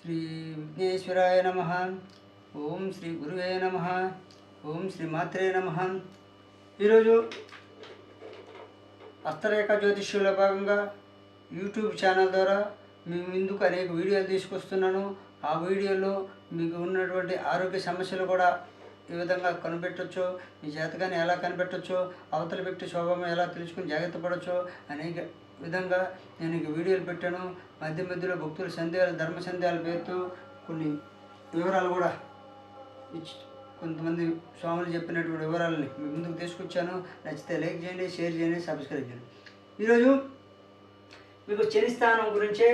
శ్రీ విఘ్నేశ్వరాయ నమ. ఓం శ్రీ గురువే నమ. ఓం శ్రీ మాత్రే నమ. ఈరోజు హస్తరేఖ జ్యోతిష్యుల భాగంగా యూట్యూబ్ ఛానల్ ద్వారా మీ ముందుకు అనేక వీడియోలు తీసుకొస్తున్నాను. ఆ వీడియోలో మీకు ఉన్నటువంటి ఆరోగ్య సమస్యలు కూడా ఈ విధంగా కనిపెట్టచ్చు? మీ జాతకాన్ని ఎలా కనిపెట్టొచ్చో? అవతల వ్యక్తి స్వభావం ఎలా తెలుసుకుని జాగ్రత్త పడవచ్చో అనేక విధంగా నేను ఇక వీడియోలు పెట్టాను. మధ్య మధ్యలో భక్తుల సందేహాలు ధర్మ సందేహాలు పేరుతో కొన్ని వివరాలు కూడా ఇచ్చి కొంతమంది స్వాములు చెప్పినటువంటి వివరాలని మీ ముందుకు తీసుకొచ్చాను. నచ్చితే లైక్ చేయండి షేర్ చేయండి సబ్స్క్రైబ్ చేయండి. ఈరోజు మీకు శనిస్థానం గురించే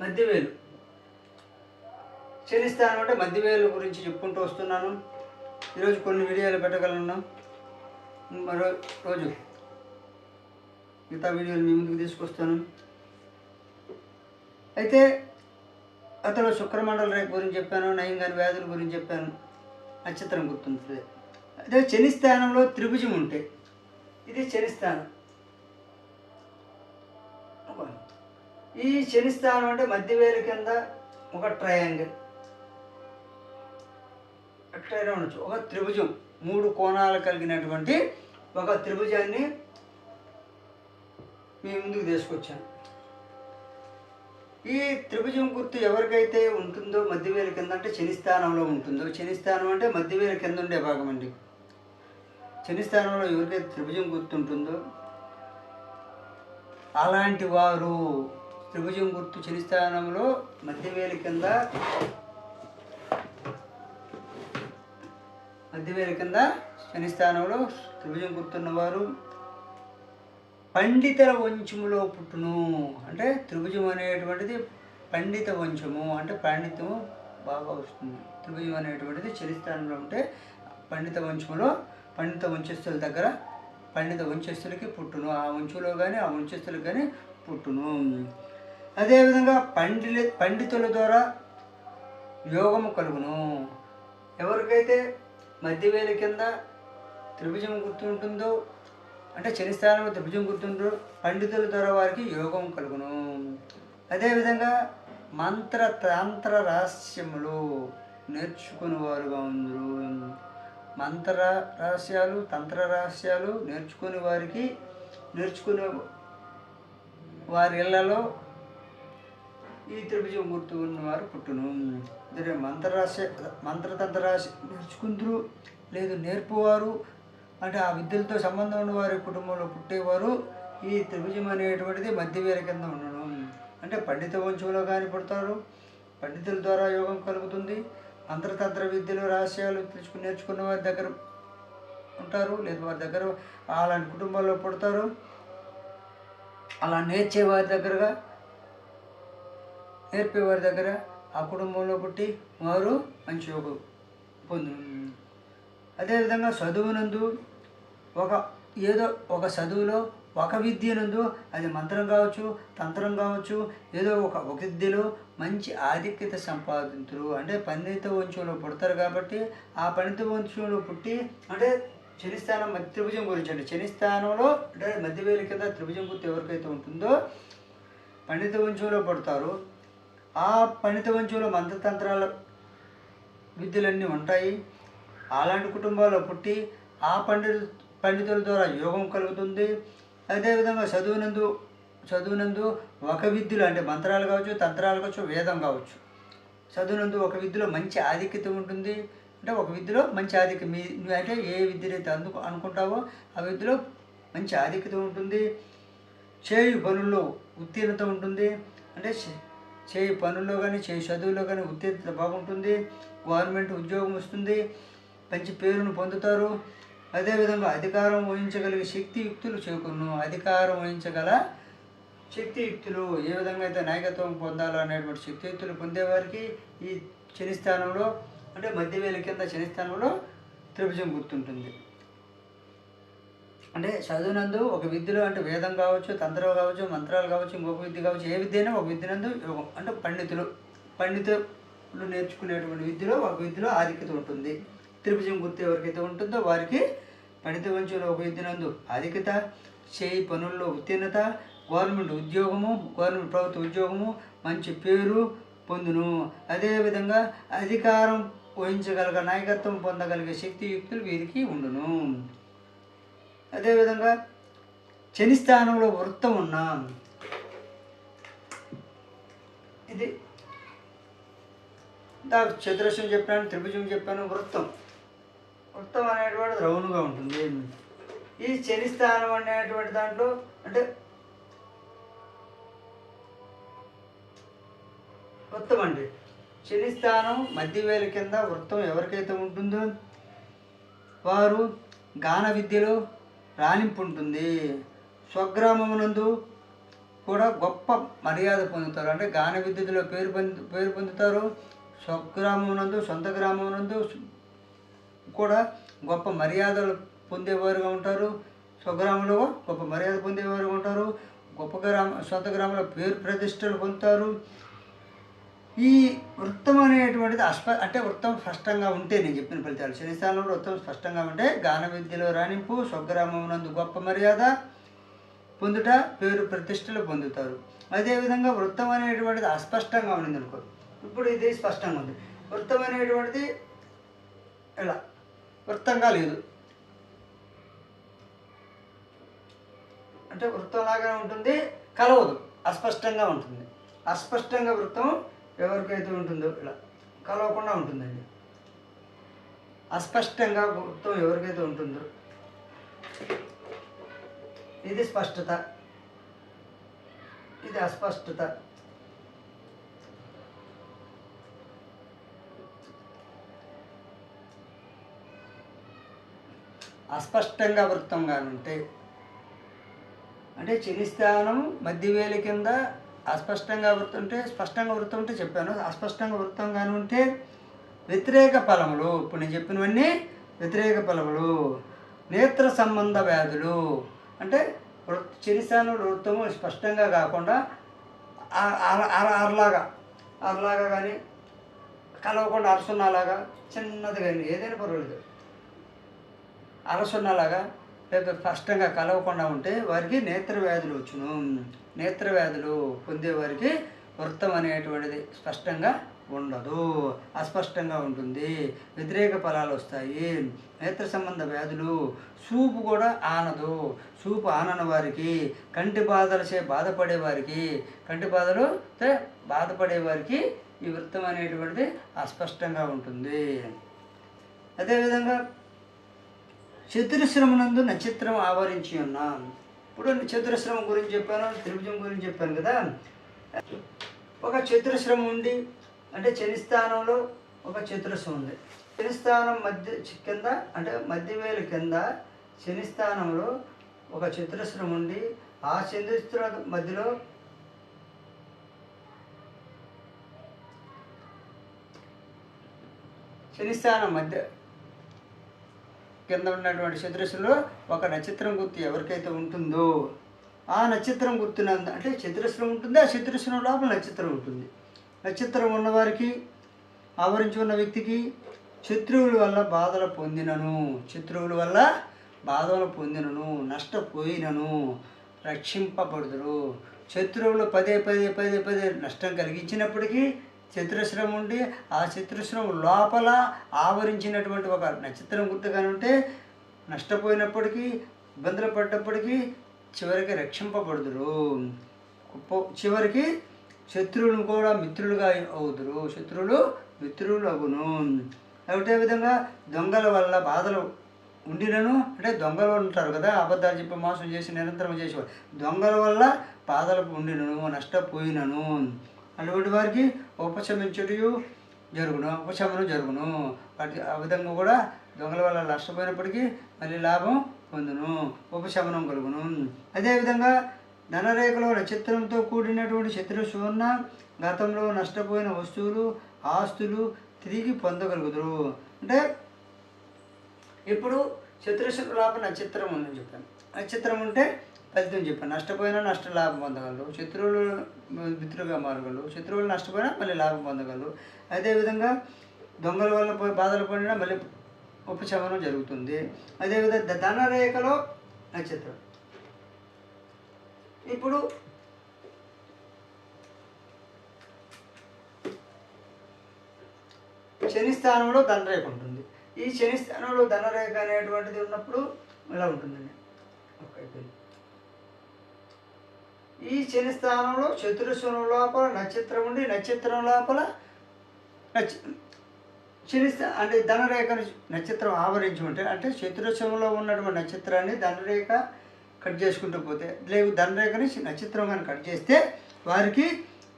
మధ్యవేలు. శనిస్థానం అంటే మధ్యవేలు గురించి చెప్పుకుంటూ వస్తున్నాను. ఈరోజు కొన్ని వీడియోలు పెట్టగలను మరో రోజు మిగతా వీడియోలు మీ ముందుకు తీసుకొస్తాను. అయితే అతను శుక్రమండల రేఖ గురించి చెప్పాను నయంగాని వ్యాధుల గురించి చెప్పాను. నక్షత్రం గుర్తుంటుంది. అదే శని స్థానంలో త్రిభుజం ఉంటే ఇది శని స్థానం ఈ శని స్థానం అంటే మధ్యవేలు కింద ఒక ట్రయాంగిల్ ఎట్లయినా ఉండొచ్చు. ఒక త్రిభుజం మూడు కోణాలు కలిగినటువంటి ఒక త్రిభుజాన్ని మీ ముందుకు తీసుకొచ్చాను. ఈ త్రిభుజం గుర్తు ఎవరికైతే ఉంటుందో మధ్యవేలు కింద అంటే శనిస్థానంలో ఉంటుందో శనిస్థానం అంటే మధ్యవేలు కింద ఉండే భాగం అండి. శనిస్థానంలో ఎవరికైతే త్రిభుజం గుర్తు ఉంటుందో అలాంటి వారు త్రిభుజం గుర్తు శనిస్థానంలో మధ్యవేలు కింద మధ్యవేరు కింద శనిస్థానంలో త్రిభుజం గుర్తున్నవారు. పండితల వంశములో పుట్టును. అంటే త్రిభుజం అనేటువంటిది పండిత వంశము. అంటే పాండిత్యము బాగా వస్తుంది. త్రిభుజం అనేటువంటిది చరిస్థానంలో ఉంటే పండిత వంశములో పండిత వంశస్థుల దగ్గర పండిత వంశస్థులకి పుట్టును. ఆ వంశంలో కానీ ఆ వంశస్థులకు కానీ పుట్టును. అదేవిధంగా పండిల పండితుల ద్వారా యోగము కలుగును. ఎవరికైతే మధ్యవేలు కింద త్రిభుజం గుర్తుంటుందో అంటే శని స్థానంలో త్రిభుజం గుర్తుండ్రు పండితుల ద్వారా వారికి యోగం కలుగును. అదేవిధంగా మంత్ర తంత్ర రహస్యములు నేర్చుకుని వారుగా ఉందరు. మంత్ర రహస్యాలు తంత్ర రహస్యాలు నేర్చుకునే వారికి నేర్చుకునే వారి ఇళ్ళలో ఈ త్రిభుజమూర్తి ఉన్నవారు పుట్టును. ఇదే మంత్రరాశి మంత్రతంత్రరాశి నేర్చుకుందరు లేదు నేర్పువారు అంటే ఆ విద్యలతో సంబంధం ఉన్నవారి కుటుంబంలో పుట్టేవారు ఈ త్రిభుజం అనేటువంటిది మధ్యవేల కింద ఉండడం అంటే పండిత వంశంలో కానీ పుడతారు పండితుల ద్వారా యోగం కలుగుతుంది మంత్రతంత్ర విద్యలు రహస్యాలు తెలుసుకుని నేర్చుకున్న వారి దగ్గర ఉంటారు లేదా వారి దగ్గర అలాంటి కుటుంబాల్లో పుడతారు. అలా నేర్చే వారి దగ్గరగా నేర్పేవారి దగ్గర? ఆ కుటుంబంలో పుట్టి వారు మంచి యోగ పొందు అదేవిధంగా చదువునందు ఒక ఏదో ఒక చదువులో ఒక విద్యనందు అది మంత్రం కావచ్చు తంత్రం కావచ్చు ఏదో ఒక ఒక విద్యలో మంచి ఆధిక్యత సంపాదించరు అంటే పండిత వంశంలో పుడతారు కాబట్టి ఆ పండిత వంశంలో పుట్టి అంటే శనిస్థానం మధ్య త్రిభుజం గురించి అంటే శనిస్థానంలో అంటే మధ్యవేళ కింద త్రిభుజం గుర్తు ఎవరికైతే ఉంటుందో పండిత వంశంలో పుడతారు. ఆ పండిత వంశంలో మంత్రతంత్రాల విద్యలన్నీ ఉంటాయి. అలాంటి కుటుంబాల్లో పుట్టి ఆ పండితు పండితుల ద్వారా యోగం కలుగుతుంది. అదేవిధంగా చదువునందు చదువునందు ఒక విద్యలు అంటే మంత్రాలు కావచ్చు తంత్రాలు కావచ్చు వేదం కావచ్చు చదువునందు ఒక విద్యలో మంచి ఆధిక్యత ఉంటుంది. అంటే ఒక విద్యలో మంచి ఆధిక్యత మీ నువ్వు అంటే ఏ విద్యనైతే అందుకు అనుకుంటావో ఆ విద్యలో మంచి ఆధిక్యత ఉంటుంది. చేయు పనుల్లో ఉత్తీర్ణత ఉంటుంది. అంటే చేయి పనుల్లో కానీ చేయి చదువులో కానీ ఉత్తీర్ణత బాగుంటుంది. గవర్నమెంట్ ఉద్యోగం వస్తుంది. మంచి పేరును పొందుతారు. అదేవిధంగా అధికారం వహించగలిగే శక్తియుక్తులు చేకును అధికారం వహించగల శక్తియుక్తులు ఏ విధంగా అయితే నాయకత్వం పొందాలో అనేటువంటి శక్తియుక్తులు పొందేవారికి ఈ శని స్థానంలో అంటే మధ్యవేల కింద శని త్రిభుజం గుర్తుంటుంది. అంటే చదువునందు ఒక విద్యలో అంటే వేదం కావచ్చు తంత్రం కావచ్చు మంత్రాలు కావచ్చు ఇంకొక విద్య కావచ్చు ఏ విద్య అయినా ఒక విద్యనందు యోగం అంటే పండితులు పండితులు నేర్చుకునేటువంటి విద్యలో ఒక విద్యలో ఆధిక్యత ఉంటుంది. త్రిభుజం గుర్తు ఎవరికైతే ఉంటుందో వారికి పండిత వంశంలో ఒక విద్యనందు ఆధిక్యత చేయి పనుల్లో ఉత్తీర్ణత గవర్నమెంట్ ఉద్యోగము గవర్నమెంట్ ప్రభుత్వ ఉద్యోగము మంచి పేరు పొందును. అదేవిధంగా అధికారం వహించగలగ నాయకత్వం పొందగలిగే శక్తియుక్తులు వీరికి ఉండును. అదేవిధంగా శని స్థానంలో వృత్తం ఉన్న ఇది దా చతురస్రం చెప్పాను త్రిభుజం చెప్పాను వృత్తం. వృత్తం అనేటువంటిది రౌండ్గా ఉంటుంది. ఈ శని స్థానం అనేటువంటి దాంట్లో అంటే వృత్తం అండి. శని స్థానం మధ్యవేల కింద వృత్తం ఎవరికైతే ఉంటుందో వారు గాన విద్యలో రాణింపు ఉంటుంది స్వగ్రామమునందు కూడా గొప్ప మర్యాద పొందుతారు. అంటే గాన విద్యుత్తులో పేరు పొంది పేరు పొందుతారు. స్వగ్రామమునందు సొంత గ్రామమునందు కూడా గొప్ప మర్యాదలు పొందేవారుగా ఉంటారు. స్వగ్రామంలో గొప్ప మర్యాద పొందేవారుగా ఉంటారు. గొప్ప గ్రామ సొంత గ్రామంలో పేరు ప్రతిష్టలు పొందుతారు. ఈ వృత్తం అనేటువంటిది అస్ప అంటే వృత్తం స్పష్టంగా ఉంటే నేను చెప్పిన ఫలితాలు. శనిస్థానంలో వృత్తం స్పష్టంగా ఉంటే గాన విద్యలో రాణింపు స్వగ్రామమునందు గొప్ప మర్యాద పొందుట పేరు ప్రతిష్టలు పొందుతారు. అదేవిధంగా వృత్తం అనేటువంటిది అస్పష్టంగా ఉండింది అనుకో ఇప్పుడు ఇది స్పష్టంగా ఉంది. వృత్తం అనేటువంటిది ఇలా వృత్తంగా లేదు. అంటే వృత్తంలాగా ఉంటుంది కలవదు అస్పష్టంగా ఉంటుంది. అస్పష్టంగా వృత్తం ఎవరికైతే ఉంటుందో ఇలా కలవకుండా ఉంటుందండి. అస్పష్టంగా వృత్తం ఎవరికైతే ఉంటుందో ఇది స్పష్టత. ఇది అస్పష్టత. అస్పష్టంగా వృత్తంగా ఉంటే అంటే శని స్థానం మధ్యవేల కింద అస్పష్టంగా వృత్తం ఉంటే స్పష్టంగా వృత్తం ఉంటే చెప్పాను. అస్పష్టంగా వృత్తంగా ఉంటే వ్యతిరేక ఫలములు. ఇప్పుడు నేను చెప్పినవన్నీ వ్యతిరేక ఫలములు. నేత్ర సంబంధ వ్యాధులు. అంటే వృత్ శని వృత్తము స్పష్టంగా కాకుండా అర- అర- అరలాగా అరలాగా కానీ కలవకుండా అరసున్నలాగా చిన్నది కానీ ఏదైనా పర్వాలేదు. అరసున్నలాగా లేదా స్పష్టంగా కలవకుండా ఉంటే వారికి నేత్ర వ్యాధులు వచ్చును. నేత్ర వ్యాధులు పొందేవారికి వృత్తం అనేటువంటిది స్పష్టంగా ఉండదు. అస్పష్టంగా ఉంటుంది. వ్యతిరేక ఫలాలు వస్తాయి. నేత్ర సంబంధ వ్యాధులు చూపు కూడా ఆనదు. చూపు ఆనని వారికి కంటి బాధలచే బాధపడే వారికి కంటి బాధలు బాధపడే వారికి ఈ వృత్తం అనేటువంటిది అస్పష్టంగా ఉంటుంది. అదేవిధంగా చతురశ్రమనందు నక్షత్రం ఆవరించి ఉన్నాం. ఇప్పుడు చతురశ్రమం గురించి చెప్పాను త్రిభుజం గురించి చెప్పాను కదా. ఒక చతురశ్రమం ఉండి అంటే శని స్థానంలో ఒక చతురస్రం ఉంది. శని స్థానం మధ్య కింద అంటే మధ్యవేలు కింద శని స్థానంలో ఒక చతురస్రం ఉండి ఆ చతురస్ర మధ్యలో శని స్థానం మధ్య కింద ఉన్నటువంటి చతురస్సులో ఒక నక్షత్రం గుర్తు ఎవరికైతే ఉంటుందో ఆ నక్షత్రం గుర్తునందు అంటే చతురస్రం ఉంటుంది ఆ చతురస్రం లోపల నక్షత్రం ఉంటుంది. నక్షత్రం ఉన్నవారికి ఆవరించి ఉన్న వ్యక్తికి శత్రువుల వల్ల బాధలు పొందినను శత్రువుల వల్ల బాధలు పొందినను నష్టపోయినను రక్షింపబడుదురు. శత్రువులు పదే పదే పదే పదే నష్టం కలిగించినప్పటికీ చతురస్రం ఉండి ఆ చతురస్రం లోపల ఆవరించినటువంటి ఒక నక్షత్రం గుర్తుగానే ఉంటే నష్టపోయినప్పటికీ ఇబ్బందులు పడ్డప్పటికీ చివరికి రక్షింపబడుదురు. చివరికి శత్రువులు కూడా మిత్రులుగా అవుదురు. శత్రువులు మిత్రులు అగును ఒకటే విధంగా దొంగల వల్ల బాధలు ఉండినను అంటే దొంగలు ఉంటారు కదా అబద్ధాలు చెప్పి మోసం చేసి నిరంతరం చేసేవారు. దొంగల వల్ల బాధలు ఉండినను నష్టపోయినను. అటువంటి వారికి ఉపశమించుటయు జరుగును ఉపశమనం జరుగును. వాటి ఆ విధంగా కూడా దొంగల వల్ల నష్టపోయినప్పటికీ మళ్ళీ లాభం పొందును ఉపశమనం కలుగును. అదేవిధంగా ధనరేఖలో నక్షత్రంతో కూడినటువంటి శత్రు సువర్ణ గతంలో నష్టపోయిన వస్తువులు ఆస్తులు తిరిగి పొందగలుగుతారు అంటే ఇప్పుడు చతురస్ర లాభ నక్షత్రం ఉందని చెప్పాను. నక్షత్రం ఉంటే ఫలితం చెప్పాను నష్టపోయినా నష్ట లాభం పొందగలరు. శత్రువులు మిత్రులుగా మారగలరు. శత్రువులు నష్టపోయినా మళ్ళీ లాభం పొందగలరు. అదేవిధంగా దొంగల వల్ల బాధలు పడినా మళ్ళీ ఉపశమనం జరుగుతుంది. అదేవిధంగా ధనరేఖలో నక్షత్రం. ఇప్పుడు శని స్థానంలో ధనరేఖ ఉంటుంది. ఈ శని స్థానంలో ధనరేఖ అనేటువంటిది ఉన్నప్పుడు ఇలా ఉంటుందండి ఒక అయిపోయింది ఈ శని స్థానంలో చతురస్రం లోపల నక్షత్రం ఉండి నక్షత్రం లోపల నక్ష శని అంటే ధనరేఖను నక్షత్రం ఆవరించి ఉంటే అంటే చతురస్రంలో ఉన్నటువంటి నక్షత్రాన్ని ధనరేఖ కట్ చేసుకుంటూ పోతే లేదు ధనరేఖని నక్షత్రం కానీ కట్ చేస్తే వారికి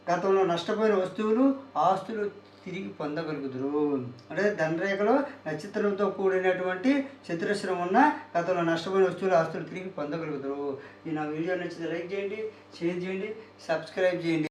గతంలో నష్టపోయిన వస్తువులు ఆస్తులు తిరిగి పొందగలుగుదురు. అంటే ధనరేఖలో నక్షత్రంతో కూడినటువంటి చతురస్రం ఉన్న గతంలో నష్టపోయిన వస్తువులు ఆస్తులు తిరిగి పొందగలుగుతారు ఈ నా వీడియో నచ్చితే లైక్ చేయండి షేర్ చేయండి సబ్స్క్రైబ్ చేయండి.